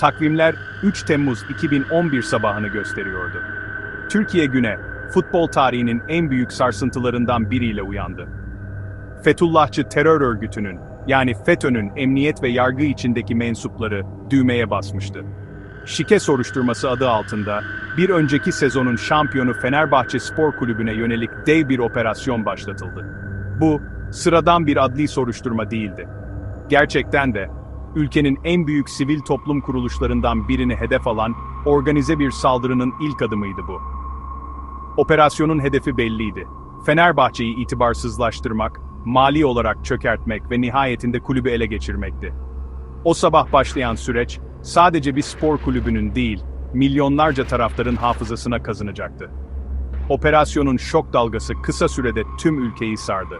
Takvimler 3 Temmuz 2011 sabahını gösteriyordu. Türkiye güne, futbol tarihinin en büyük sarsıntılarından biriyle uyandı. Fethullahçı terör örgütünün, yani FETÖ'nün emniyet ve yargı içindeki mensupları düğmeye basmıştı. Şike soruşturması adı altında, bir önceki sezonun şampiyonu Fenerbahçe Spor Kulübü'ne yönelik dev bir operasyon başlatıldı. Bu, sıradan bir adli soruşturma değildi. Gerçekten de, ülkenin en büyük sivil toplum kuruluşlarından birini hedef alan organize bir saldırının ilk adımıydı bu. Operasyonun hedefi belliydi. Fenerbahçe'yi itibarsızlaştırmak, mali olarak çökertmek ve nihayetinde kulübü ele geçirmekti. O sabah başlayan süreç, sadece bir spor kulübünün değil, milyonlarca taraftarın hafızasına kazınacaktı. Operasyonun şok dalgası kısa sürede tüm ülkeyi sardı.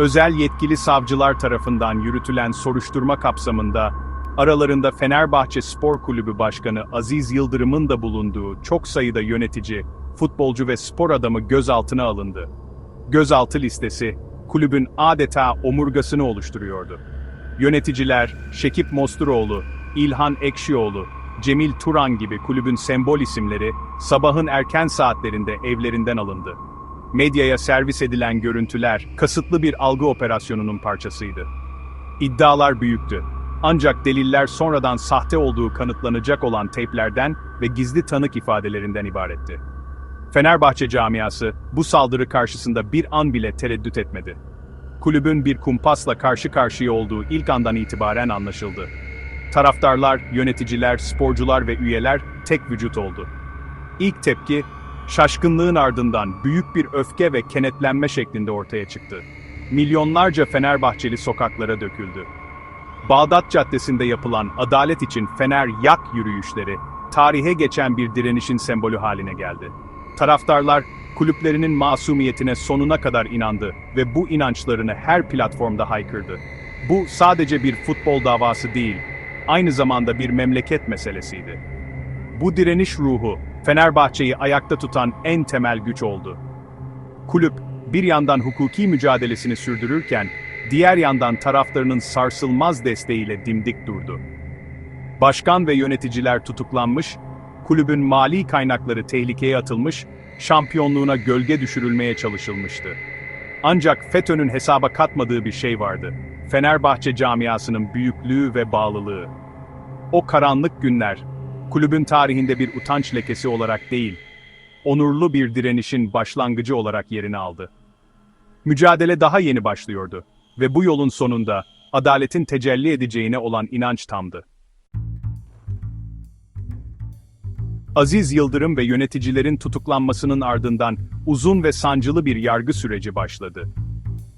Özel yetkili savcılar tarafından yürütülen soruşturma kapsamında, aralarında Fenerbahçe Spor Kulübü Başkanı Aziz Yıldırım'ın da bulunduğu çok sayıda yönetici, futbolcu ve spor adamı gözaltına alındı. Gözaltı listesi, kulübün adeta omurgasını oluşturuyordu. Yöneticiler, Şekip Mosturoğlu, İlhan Ekşioğlu, Cemil Turan gibi kulübün sembol isimleri, sabahın erken saatlerinde evlerinden alındı. Medyaya servis edilen görüntüler, kasıtlı bir algı operasyonunun parçasıydı. İddialar büyüktü. Ancak deliller sonradan sahte olduğu kanıtlanacak olan teyplerden ve gizli tanık ifadelerinden ibaretti. Fenerbahçe camiası bu saldırı karşısında bir an bile tereddüt etmedi. Kulübün bir kumpasla karşı karşıya olduğu ilk andan itibaren anlaşıldı. Taraftarlar, yöneticiler, sporcular ve üyeler tek vücut oldu. İlk tepki, şaşkınlığın ardından büyük bir öfke ve kenetlenme şeklinde ortaya çıktı. Milyonlarca Fenerbahçeli sokaklara döküldü. Bağdat Caddesi'nde yapılan adalet için Fener Yak yürüyüşleri, tarihe geçen bir direnişin sembolü haline geldi. Taraftarlar, kulüplerinin masumiyetine sonuna kadar inandı ve bu inançlarını her platformda haykırdı. Bu sadece bir futbol davası değil, aynı zamanda bir memleket meselesiydi. Bu direniş ruhu, Fenerbahçe'yi ayakta tutan en temel güç oldu. Kulüp, bir yandan hukuki mücadelesini sürdürürken, diğer yandan taraftarının sarsılmaz desteğiyle dimdik durdu. Başkan ve yöneticiler tutuklanmış, kulübün mali kaynakları tehlikeye atılmış, şampiyonluğuna gölge düşürülmeye çalışılmıştı. Ancak FETÖ'nün hesaba katmadığı bir şey vardı. Fenerbahçe camiasının büyüklüğü ve bağlılığı. O karanlık günler, kulübün tarihinde bir utanç lekesi olarak değil, onurlu bir direnişin başlangıcı olarak yerini aldı. Mücadele daha yeni başlıyordu ve bu yolun sonunda adaletin tecelli edeceğine olan inanç tamdı. Aziz Yıldırım ve yöneticilerin tutuklanmasının ardından uzun ve sancılı bir yargı süreci başladı.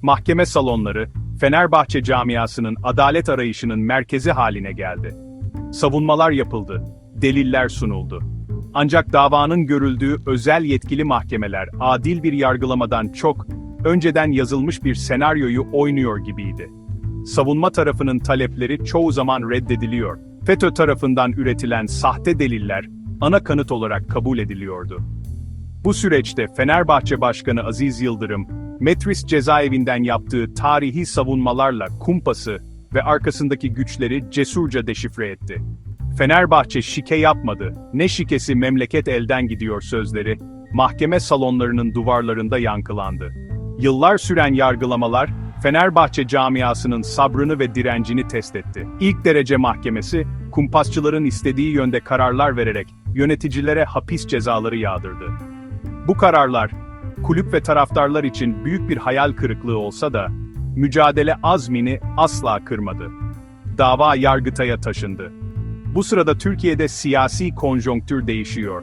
Mahkeme salonları, Fenerbahçe camiasının adalet arayışının merkezi haline geldi. Savunmalar yapıldı, deliller sunuldu. Ancak davanın görüldüğü özel yetkili mahkemeler adil bir yargılamadan çok, önceden yazılmış bir senaryoyu oynuyor gibiydi. Savunma tarafının talepleri çoğu zaman reddediliyor. FETÖ tarafından üretilen sahte deliller, ana kanıt olarak kabul ediliyordu. Bu süreçte Fenerbahçe Başkanı Aziz Yıldırım, Metris cezaevinden yaptığı tarihi savunmalarla kumpası ve arkasındaki güçleri cesurca deşifre etti. Fenerbahçe şike yapmadı, ne şikesi memleket elden gidiyor sözleri, mahkeme salonlarının duvarlarında yankılandı. Yıllar süren yargılamalar, Fenerbahçe camiasının sabrını ve direncini test etti. İlk derece mahkemesi, kumpasçıların istediği yönde kararlar vererek yöneticilere hapis cezaları yağdırdı. Bu kararlar, kulüp ve taraftarlar için büyük bir hayal kırıklığı olsa da, mücadele azmini asla kırmadı. Dava Yargıtay'a taşındı. Bu sırada Türkiye'de siyasi konjonktür değişiyor.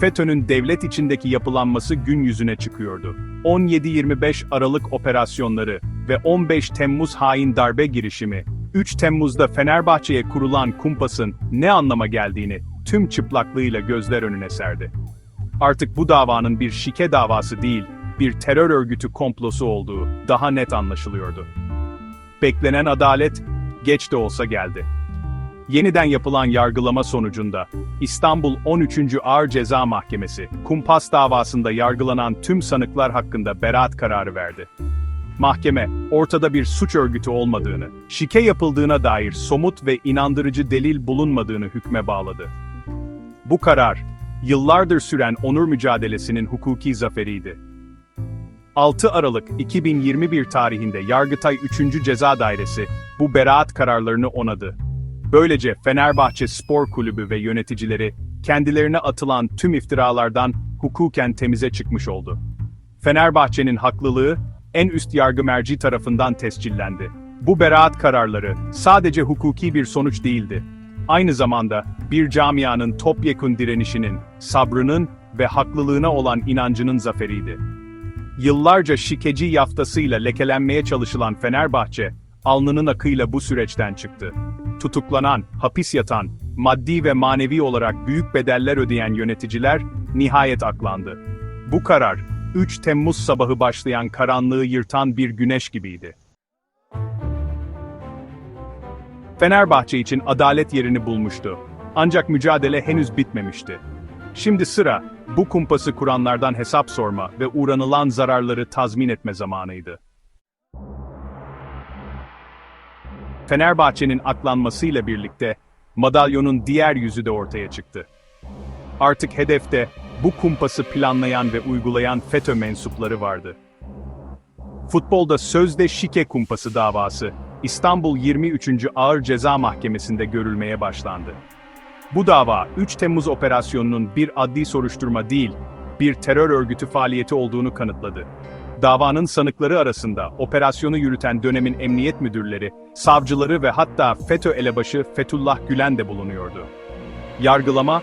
FETÖ'nün devlet içindeki yapılanması gün yüzüne çıkıyordu. 17-25 Aralık operasyonları ve 15 Temmuz hain darbe girişimi, 3 Temmuz'da Fenerbahçe'ye kurulan kumpasın ne anlama geldiğini tüm çıplaklığıyla gözler önüne serdi. Artık bu davanın bir şike davası değil, bir terör örgütü komplosu olduğu daha net anlaşılıyordu. Beklenen adalet, geç de olsa geldi. Yeniden yapılan yargılama sonucunda, İstanbul 13. Ağır Ceza Mahkemesi, kumpas davasında yargılanan tüm sanıklar hakkında beraat kararı verdi. Mahkeme, ortada bir suç örgütü olmadığını, şike yapıldığına dair somut ve inandırıcı delil bulunmadığını hükme bağladı. Bu karar, yıllardır süren onur mücadelesinin hukuki zaferiydi. 6 Aralık 2021 tarihinde Yargıtay 3. Ceza Dairesi bu beraat kararlarını onadı. Böylece Fenerbahçe Spor Kulübü ve yöneticileri kendilerine atılan tüm iftiralardan hukuken temize çıkmış oldu. Fenerbahçe'nin haklılığı en üst yargı merci tarafından tescillendi. Bu beraat kararları sadece hukuki bir sonuç değildi. Aynı zamanda bir camianın topyekun direnişinin, sabrının ve haklılığına olan inancının zaferiydi. Yıllarca şikeci yaftasıyla lekelenmeye çalışılan Fenerbahçe, alnının akıyla bu süreçten çıktı. Tutuklanan, hapis yatan, maddi ve manevi olarak büyük bedeller ödeyen yöneticiler nihayet aklandı. Bu karar, 3 Temmuz sabahı başlayan karanlığı yırtan bir güneş gibiydi. Fenerbahçe için adalet yerini bulmuştu. Ancak mücadele henüz bitmemişti. Şimdi sıra, bu kumpası kuranlardan hesap sorma ve uğranılan zararları tazmin etme zamanıydı. Fenerbahçe'nin aklanmasıyla birlikte, madalyonun diğer yüzü de ortaya çıktı. Artık hedefte, bu kumpası planlayan ve uygulayan FETÖ mensupları vardı. Futbolda sözde şike kumpası davası, İstanbul 23. Ağır Ceza Mahkemesi'nde görülmeye başlandı. Bu dava, 3 Temmuz operasyonunun bir adli soruşturma değil, bir terör örgütü faaliyeti olduğunu kanıtladı. Davanın sanıkları arasında operasyonu yürüten dönemin emniyet müdürleri, savcıları ve hatta FETÖ elebaşı Fethullah Gülen de bulunuyordu. Yargılama,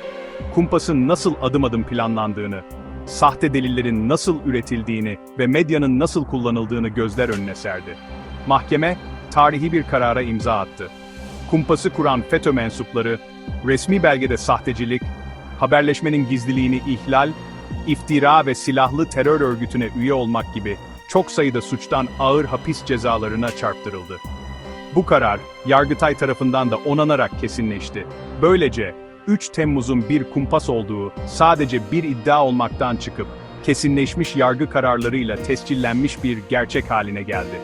kumpasın nasıl adım adım planlandığını, sahte delillerin nasıl üretildiğini ve medyanın nasıl kullanıldığını gözler önüne serdi. Mahkeme, tarihi bir karara imza attı. Kumpası kuran FETÖ mensupları, resmi belgede sahtecilik, haberleşmenin gizliliğini ihlal, iftira ve silahlı terör örgütüne üye olmak gibi çok sayıda suçtan ağır hapis cezalarına çarptırıldı. Bu karar, Yargıtay tarafından da onanarak kesinleşti. Böylece, 3 Temmuz'un bir kumpas olduğu sadece bir iddia olmaktan çıkıp, kesinleşmiş yargı kararlarıyla tescillenmiş bir gerçek haline geldi.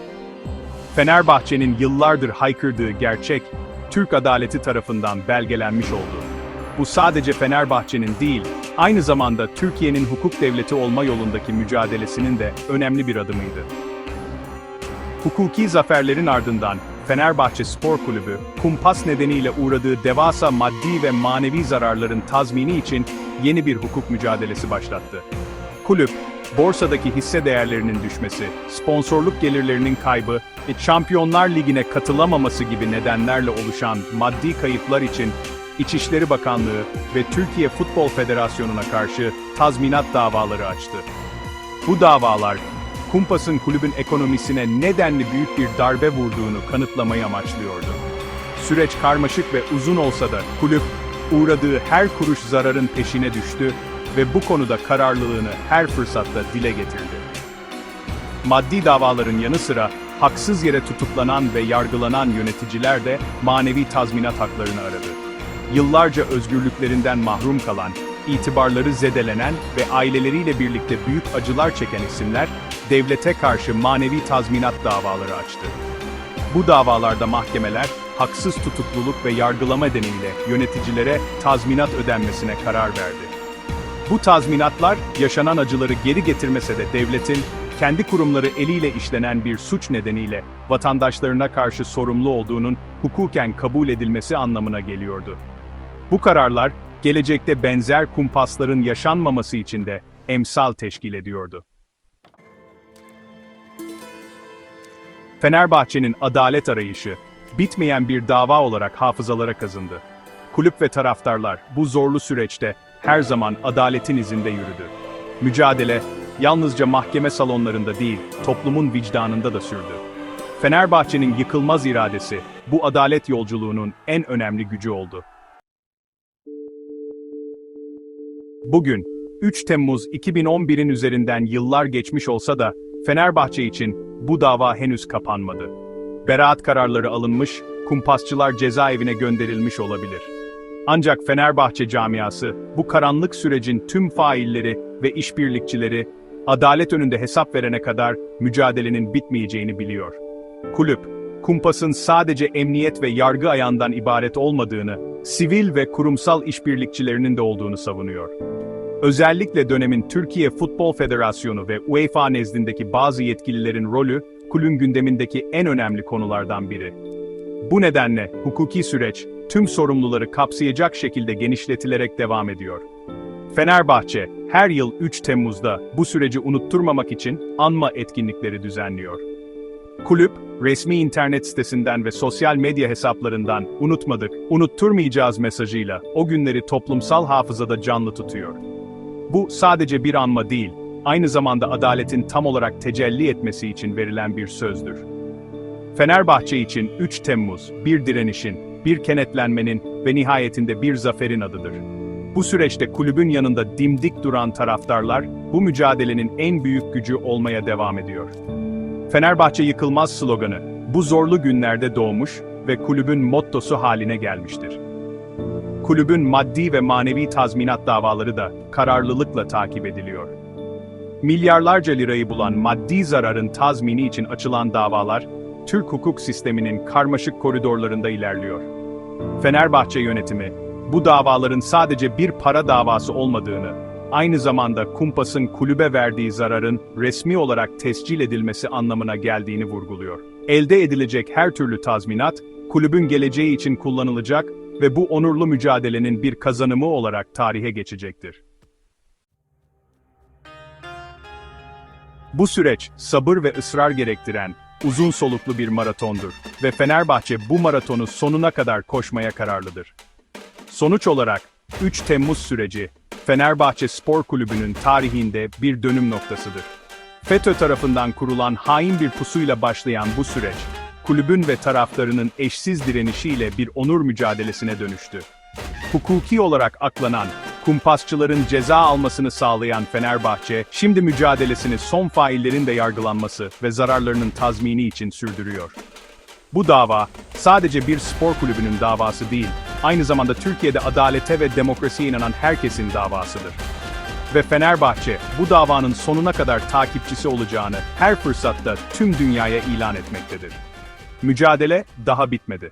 Fenerbahçe'nin yıllardır haykırdığı gerçek, Türk adaleti tarafından belgelenmiş oldu. Bu sadece Fenerbahçe'nin değil, aynı zamanda Türkiye'nin hukuk devleti olma yolundaki mücadelesinin de önemli bir adımıydı. Hukuki zaferlerin ardından Fenerbahçe Spor Kulübü, kumpas nedeniyle uğradığı devasa maddi ve manevi zararların tazmini için yeni bir hukuk mücadelesi başlattı. Kulüp, borsadaki hisse değerlerinin düşmesi, sponsorluk gelirlerinin kaybı ve Şampiyonlar Ligi'ne katılamaması gibi nedenlerle oluşan maddi kayıplar için İçişleri Bakanlığı ve Türkiye Futbol Federasyonu'na karşı tazminat davaları açtı. Bu davalar, Kumpas'ın kulübün ekonomisine nedenli büyük bir darbe vurduğunu kanıtlamayı amaçlıyordu. Süreç karmaşık ve uzun olsa da kulüp, uğradığı her kuruş zararın peşine düştü ve bu konuda kararlılığını her fırsatta dile getirdi. Maddi davaların yanı sıra haksız yere tutuklanan ve yargılanan yöneticiler de manevi tazminat haklarını aradı. Yıllarca özgürlüklerinden mahrum kalan, itibarları zedelenen ve aileleriyle birlikte büyük acılar çeken isimler, devlete karşı manevi tazminat davaları açtı. Bu davalarda mahkemeler, haksız tutukluluk ve yargılama nedeniyle yöneticilere tazminat ödenmesine karar verdi. Bu tazminatlar, yaşanan acıları geri getirmese de devletin, kendi kurumları eliyle işlenen bir suç nedeniyle vatandaşlarına karşı sorumlu olduğunun hukuken kabul edilmesi anlamına geliyordu. Bu kararlar, gelecekte benzer kumpasların yaşanmaması için de emsal teşkil ediyordu. Fenerbahçe'nin adalet arayışı, bitmeyen bir dava olarak hafızalara kazındı. Kulüp ve taraftarlar bu zorlu süreçte her zaman adaletin izinde yürüdü. Mücadele, yalnızca mahkeme salonlarında değil, toplumun vicdanında da sürdü. Fenerbahçe'nin yıkılmaz iradesi, bu adalet yolculuğunun en önemli gücü oldu. Bugün, 3 Temmuz 2011'in üzerinden yıllar geçmiş olsa da, Fenerbahçe için bu dava henüz kapanmadı. Beraat kararları alınmış, kumpasçılar cezaevine gönderilmiş olabilir. Ancak Fenerbahçe camiası, bu karanlık sürecin tüm failleri ve işbirlikçileri, adalet önünde hesap verene kadar mücadelenin bitmeyeceğini biliyor. Kulüp, kumpasın sadece emniyet ve yargı ayağından ibaret olmadığını, sivil ve kurumsal işbirlikçilerinin de olduğunu savunuyor. Özellikle dönemin Türkiye Futbol Federasyonu ve UEFA nezdindeki bazı yetkililerin rolü, kulün gündemindeki en önemli konulardan biri. Bu nedenle hukuki süreç tüm sorumluları kapsayacak şekilde genişletilerek devam ediyor. Fenerbahçe her yıl 3 Temmuz'da bu süreci unutturmamak için anma etkinlikleri düzenliyor. Kulüp, resmi internet sitesinden ve sosyal medya hesaplarından unutmadık, unutturmayacağız mesajıyla o günleri toplumsal hafızada canlı tutuyor. Bu sadece bir anma değil, aynı zamanda adaletin tam olarak tecelli etmesi için verilen bir sözdür. Fenerbahçe için 3 Temmuz, bir direnişin, bir kenetlenmenin ve nihayetinde bir zaferin adıdır. Bu süreçte kulübün yanında dimdik duran taraftarlar, bu mücadelenin en büyük gücü olmaya devam ediyor. Fenerbahçe yıkılmaz sloganı, bu zorlu günlerde doğmuş ve kulübün mottosu haline gelmiştir. Kulübün maddi ve manevi tazminat davaları da kararlılıkla takip ediliyor. Milyarlarca lirayı bulan maddi zararın tazmini için açılan davalar, Türk hukuk sisteminin karmaşık koridorlarında ilerliyor. Fenerbahçe yönetimi, bu davaların sadece bir para davası olmadığını, aynı zamanda Kumpas'ın kulübe verdiği zararın resmi olarak tescil edilmesi anlamına geldiğini vurguluyor. Elde edilecek her türlü tazminat, kulübün geleceği için kullanılacak ve bu onurlu mücadelenin bir kazanımı olarak tarihe geçecektir. Bu süreç, sabır ve ısrar gerektiren, uzun soluklu bir maratondur ve Fenerbahçe bu maratonu sonuna kadar koşmaya kararlıdır. Sonuç olarak 3 Temmuz süreci Fenerbahçe Spor Kulübü'nün tarihinde bir dönüm noktasıdır. FETÖ tarafından kurulan hain bir pusuyla başlayan bu süreç, kulübün ve taraftarının eşsiz direnişiyle bir onur mücadelesine dönüştü. Hukuki olarak aklanan, kumpasçıların ceza almasını sağlayan Fenerbahçe, şimdi mücadelesini son faillerin de yargılanması ve zararlarının tazmini için sürdürüyor. Bu dava, sadece bir spor kulübünün davası değil, aynı zamanda Türkiye'de adalete ve demokrasiye inanan herkesin davasıdır. Ve Fenerbahçe, bu davanın sonuna kadar takipçisi olacağını her fırsatta tüm dünyaya ilan etmektedir. Mücadele daha bitmedi.